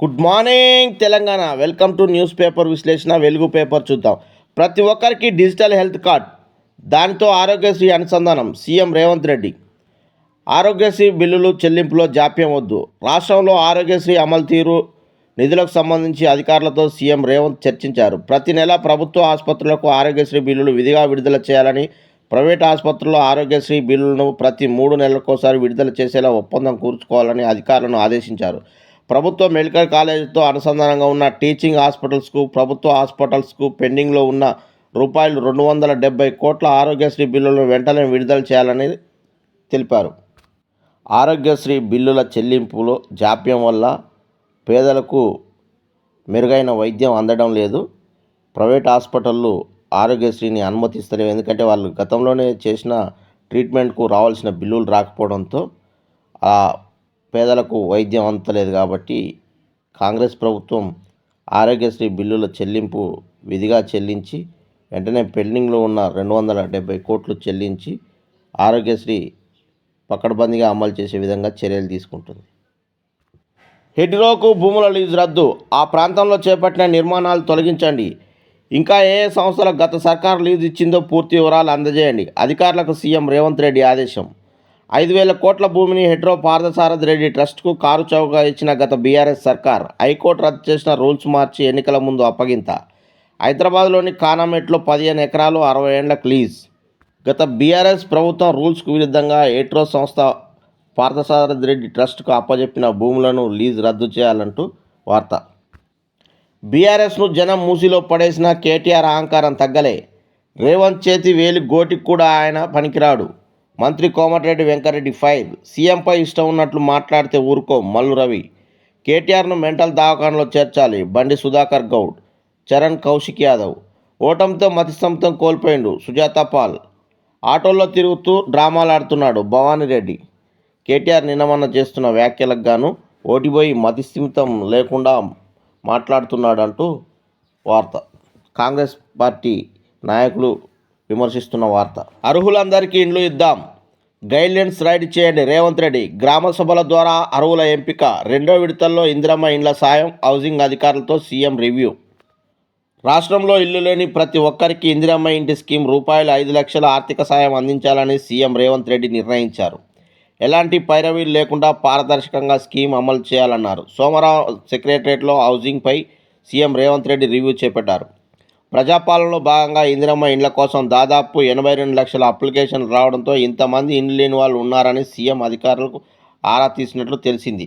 Good morning Telangana. Welcome to newspaper విశ్లేషణ వెలుగు paper చూద్దాం. ప్రతి ఒక్కరికి డిజిటల్ హెల్త్ కార్డ్ దానితో ఆరోగ్యశ్రీ అనుసంధానం సీఎం రేవంత్ రెడ్డి. ఆరోగ్యశ్రీ బిల్లులు చెల్లింపులో జాప్యం వద్దు. రాష్ట్రంలో ఆరోగ్యశ్రీ అమలు తీరు నిధులకు సంబంధించి అధికారులతో సీఎం రేవంత్ చర్చించారు. ప్రతి నెల ప్రభుత్వ ఆసుపత్రులకు ఆరోగ్యశ్రీ బిల్లులు విధిగా విడుదల చేయాలని ప్రైవేట్ ఆసుపత్రుల్లో ఆరోగ్యశ్రీ బిల్లులను ప్రతి మూడు నెలలకోసారి విడుదల చేసేలా ఒప్పందం కూర్చుకోవాలని అధికారులను ఆదేశించారు. ప్రభుత్వ మెడికల్ కాలేజీతో అనుసంధానంగా ఉన్న టీచింగ్ హాస్పిటల్స్కు ప్రభుత్వ హాస్పిటల్స్కు పెండింగ్లో ఉన్న రూపాయలు రెండు వందల డెబ్బై కోట్ల ఆరోగ్యశ్రీ బిల్లులను వెంటనే విడుదల చేయాలని తెలిపారు. ఆరోగ్యశ్రీ బిల్లుల చెల్లింపులో జాప్యం వల్ల పేదలకు మెరుగైన వైద్యం అందడం లేదు. ప్రైవేట్ హాస్పిటళ్ళు ఆరోగ్యశ్రీని అనుమతిస్తలేవు. ఎందుకంటే వాళ్ళు గతంలోనే చేసిన ట్రీట్మెంట్కు రావాల్సిన బిల్లులు రాకపోవడంతో పేదలకు వైద్యం అందలేదు కాబట్టి కాంగ్రెస్ ప్రభుత్వం ఆరోగ్యశ్రీ బిల్లుల చెల్లింపు విధిగా చెల్లించి వెంటనే పెండింగ్లో ఉన్న రెండు వందల డెబ్బై కోట్లు చెల్లించి ఆరోగ్యశ్రీ పకడ్బందీగా అమలు చేసే విధంగా చర్యలు తీసుకుంటుంది. హెడ్రోకు భూముల లీజు రద్దు. ఆ ప్రాంతంలో చేపట్టిన నిర్మాణాలు తొలగించండి. ఇంకా ఏ ఏ సంస్థలకు గత సర్కారు లీజు ఇచ్చిందో పూర్తి వివరాలు అందజేయండి. అధికారులకు సీఎం రేవంత్ రెడ్డి ఆదేశం. ఐదు వేల కోట్ల భూమిని హెడ్రో పార్థసారథి రెడ్డి ట్రస్ట్కు కారు చౌకగా ఇచ్చిన గత బీఆర్ఎస్ సర్కార్ హైకోర్టు రద్దు చేసిన రూల్స్ మార్చి ఎన్నికల ముందు అప్పగింత. హైదరాబాద్లోని కానామెట్లో పదిహేను ఎకరాలు అరవై ఏండ్లకు లీజ్. గత బీఆర్ఎస్ ప్రభుత్వం రూల్స్కు విరుద్ధంగా హెట్రో సంస్థ పార్థసారథి రెడ్డి ట్రస్ట్కు అప్పజెప్పిన భూములను లీజ్ రద్దు చేయాలంటూ వార్త. బీఆర్ఎస్ను జనం మూసిలో పడేసిన కేటీఆర్ అహంకారం తగ్గలే. రేవంత్ చేతి వేలి గోటికి కూడా ఆయన పనికిరాడు. మంత్రి కోమటిరెడ్డి వెంకరెడ్డి ఫైర్. సీఎంపై ఇష్టం ఉన్నట్లు మాట్లాడితే ఊరుకో మల్లు రవి. కేటీఆర్ను మెంటల్ దవాఖానలో చేర్చాలి. బండి సుధాకర్ గౌడ్. చరణ్ కౌశిక్ యాదవ్. ఓటంతో మతిస్థంతం కోల్పోయిండు సుజాత పాల్. ఆటోల్లో తిరుగుతూ డ్రామాలు ఆడుతున్నాడు భవానీ రెడ్డి. కేటీఆర్ నిన్నమన్న చేస్తున్న వ్యాఖ్యలకు గాను ఓటిపోయి మతిస్థిమితం లేకుండా మాట్లాడుతున్నాడంటూ వార్త. కాంగ్రెస్ పార్టీ నాయకులు విమర్శిస్తున్న వార్త. అర్హులందరికీ ఇండ్లు ఇద్దాం. గైడ్లైన్స్ రైడ్ చేయండి. రేవంత్ రెడ్డి గ్రామ సభల ద్వారా అరువుల ఎంపిక. రెండో విడతల్లో ఇందిరమ్మ ఇండ్ల సాయం హౌసింగ్ అధికారులతో సీఎం రివ్యూ. రాష్ట్రంలో ఇల్లు లేని ప్రతి ఒక్కరికి ఇందిరమ్మ ఇంటి స్కీమ్ రూపాయలు ఐదు లక్షల ఆర్థిక సాయం అందించాలని సీఎం రేవంత్ రెడ్డి నిర్ణయించారు. ఎలాంటి పైరవీలు లేకుండా పారదర్శకంగా స్కీమ్ అమలు చేయాలన్నారు. సోమవారం సెక్రటరియట్లో హౌసింగ్పై సీఎం రేవంత్ రెడ్డి రివ్యూ చేపట్టారు. ప్రజాపాలనలో భాగంగా ఇందిరమ్మ ఇండ్ల కోసం దాదాపు ఎనభై రెండు లక్షల అప్లికేషన్లు రావడంతో ఇంతమంది ఇండ్లు లేని వాళ్ళు ఉన్నారని సీఎం అధికారులకు ఆరా తీసినట్లు తెలిసింది.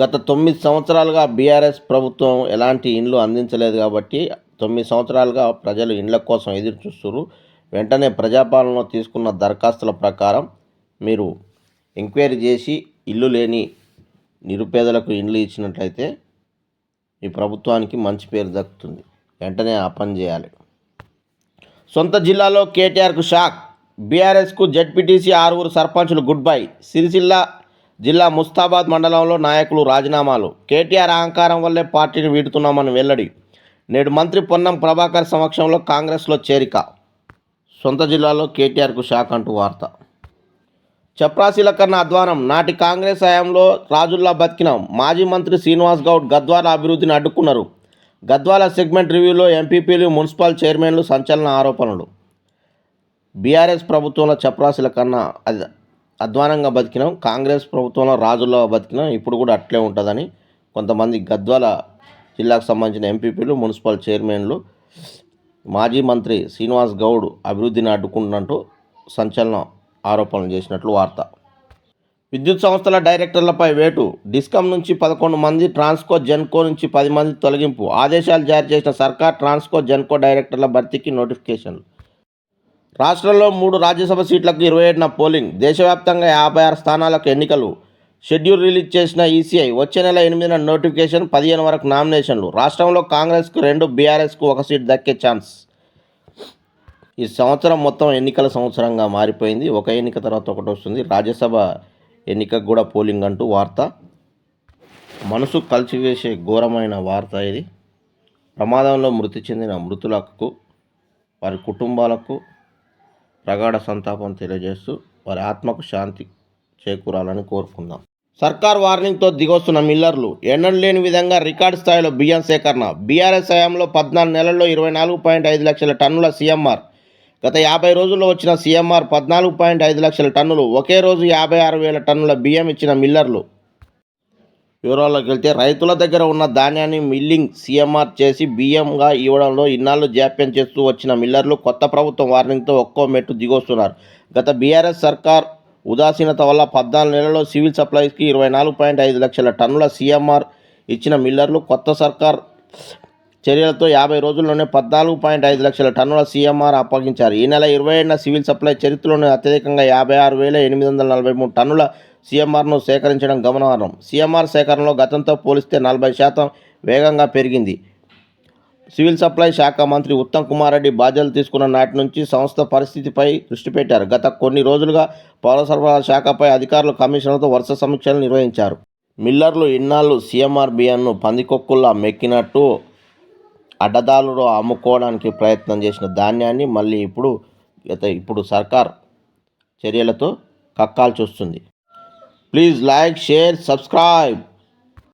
గత తొమ్మిది సంవత్సరాలుగా బీఆర్ఎస్ ప్రభుత్వం ఎలాంటి ఇండ్లు అందించలేదు కాబట్టి తొమ్మిది సంవత్సరాలుగా ప్రజలు ఇండ్ల కోసం ఎదురు చూస్తున్నారు వెంటనే ప్రజాపాలనలో తీసుకున్న దరఖాస్తుల ప్రకారం మీరు ఎంక్వైరీ చేసి ఇల్లు లేని నిరుపేదలకు ఇండ్లు ఇచ్చినట్లయితే ఈ ప్రభుత్వానికి మంచి పేరు దక్కుతుంది. వెంటనే ఆ పని చేయాలి. సొంత జిల్లాలో కేటీఆర్కు షాక్. బీఆర్ఎస్కు జడ్పీటీసీ ఆరుగురు సర్పంచులు గుడ్ బై. సిరిసిల్ల జిల్లా ముస్తాబాద్ మండలంలో నాయకులు రాజీనామాలు. కేటీఆర్ అహంకారం వల్లే పార్టీని వీడుతున్నామని వెల్లడి. నేడు మంత్రి పొన్నం ప్రభాకర్ సమక్షంలో కాంగ్రెస్లో చేరిక. సొంత జిల్లాలో కేటీఆర్కు షాక్ అంటూ వార్త. చప్రాసీల కన్నా అధ్వానం. నాటి కాంగ్రెస్ హయాంలో రాజుల్లా బతికిన. మాజీ మంత్రి శ్రీనివాస్ గౌడ్ గద్వాల అభివృద్ధిని అడ్డుకున్నారు. గద్వాల సెగ్మెంట్ రివ్యూలో ఎంపీపీలు మున్సిపల్ చైర్మన్లు సంచలన ఆరోపణలు. బీఆర్ఎస్ ప్రభుత్వంలో చపరాసుల కన్నా అది అధ్వానంగా బతికినాం. కాంగ్రెస్ ప్రభుత్వంలో రాజుల్లో బతికినాం. ఇప్పుడు కూడా అట్లే ఉంటుందని కొంతమంది గద్వాల జిల్లాకు సంబంధించిన ఎంపీపీలు మున్సిపల్ చైర్మన్లు మాజీ మంత్రి శ్రీనివాస్ గౌడ్ అభివృద్ధిని అడ్డుకుంటున్నట్టు సంచలన ఆరోపణలు చేసినట్లు వార్త. విద్యుత్ సంస్థల డైరెక్టర్లపై వేటు. డిస్కమ్ నుంచి పదకొండు మంది ట్రాన్స్కో జెన్కో నుంచి పది మంది తొలగింపు. ఆదేశాలు జారీ చేసిన సర్కార్ ట్రాన్స్కో జెన్కో డైరెక్టర్ల భర్తీకి నోటిఫికేషన్లు. రాష్ట్రంలో మూడు రాజ్యసభ సీట్లకు ఇరవై ఏడున పోలింగ్. దేశవ్యాప్తంగా యాభై ఆరు స్థానాలకు ఎన్నికలు. షెడ్యూల్ రిలీజ్ చేసిన ఈసీఐ వచ్చే నెల ఎనిమిదిన నోటిఫికేషన్ పదిహేను వరకు నామినేషన్లు. రాష్ట్రంలో కాంగ్రెస్కు రెండు బీఆర్ఎస్కు ఒక సీట్ దక్కే ఛాన్స్. ఈ సంవత్సరం మొత్తం ఎన్నికల సంవత్సరంగా మారిపోయింది. ఒక ఎన్నిక తర్వాత ఒకటి వస్తుంది. రాజ్యసభ ఎన్నికకు కూడా పోలింగ్ అంటూ వార్త. మనసు కలిసివేసే ఘోరమైన వార్త ఇది. ప్రమాదంలో మృతి చెందిన మృతులకు వారి కుటుంబాలకు ప్రగాఢ సంతాపం తెలియజేస్తూ వారి ఆత్మకు శాంతి చేకూరాలని కోరుకుందాం. సర్కార్ వార్నింగ్తో దిగొస్తున్న మిల్లర్లు ఎన్నడూ లేని విధంగా రికార్డు స్థాయిలో బియ్యం సేకరణ. బీఆర్ఎస్ హయాంలో పద్నాలుగు నెలల్లో ఇరవై నాలుగు పాయింట్ ఐదు లక్షల టన్నుల సీఎంఆర్ గత యాభై రోజుల్లో వచ్చిన సీఎంఆర్ పద్నాలుగు పాయింట్ ఐదు లక్షల టన్నులు ఒకే రోజు యాభై ఆరు వేల టన్నుల బియ్యం ఇచ్చిన మిల్లర్లు. వివరాల్లోకి వెళ్తే రైతుల దగ్గర ఉన్న ధాన్యాన్ని మిల్లింగ్ సీఎంఆర్ చేసి బియ్యంగా ఇవ్వడంలో ఇన్నాళ్ళు జాప్యం చేస్తూ వచ్చిన మిల్లర్లు కొత్త ప్రభుత్వం వార్నింగ్తో ఒక్కో మెట్టు దిగొస్తున్నారు. గత బీఆర్ఎస్ సర్కార్ ఉదాసీనత వల్ల పద్నాలుగు నెలల్లో సివిల్ సప్లైస్కి ఇరవై నాలుగు పాయింట్ ఐదు లక్షల టన్నుల సీఎంఆర్ ఇచ్చిన మిల్లర్లు కొత్త సర్కార్ చర్యలతో యాభై రోజుల్లోనే పద్నాలుగు పాయింట్ ఐదు లక్షల టన్నుల సీఎంఆర్ అప్పగించారు. ఈ నెల ఇరవై ఏడున సివిల్ సప్లై చరిత్రలోనే అత్యధికంగా యాభై ఆరు వేల ఎనిమిది వందల నలభై మూడు టన్నుల సీఎంఆర్ను సేకరించడం గమనార్హం. సీఎంఆర్ సేకరణలో గతంతో పోలిస్తే నలభై శాతం వేగంగా పెరిగింది. సివిల్ సప్లై శాఖ మంత్రి ఉత్తమ్ కుమార్ రెడ్డి బాధ్యతలు తీసుకున్న నాటి నుంచి సంస్థ పరిస్థితిపై దృష్టి పెట్టారు. గత కొన్ని రోజులుగా పౌర సరఫరాల శాఖపై అధికారులు కమిషనర్తో వరుస సమీక్షలు నిర్వహించారు. మిల్లర్లు ఇన్నాళ్ళు సీఎంఆర్ బియ్యాన్ని పందికొక్కుల్లా మెక్కినట్టు అడ్డదారులు అమ్ముకోవడానికి ప్రయత్నం చేసిన ధాన్యాన్ని మళ్ళీ ఇప్పుడు ఇప్పుడు సర్కార్ చర్యలతో కక్కాల్సి వస్తుంది ప్లీజ్ లైక్ షేర్ సబ్స్క్రైబ్.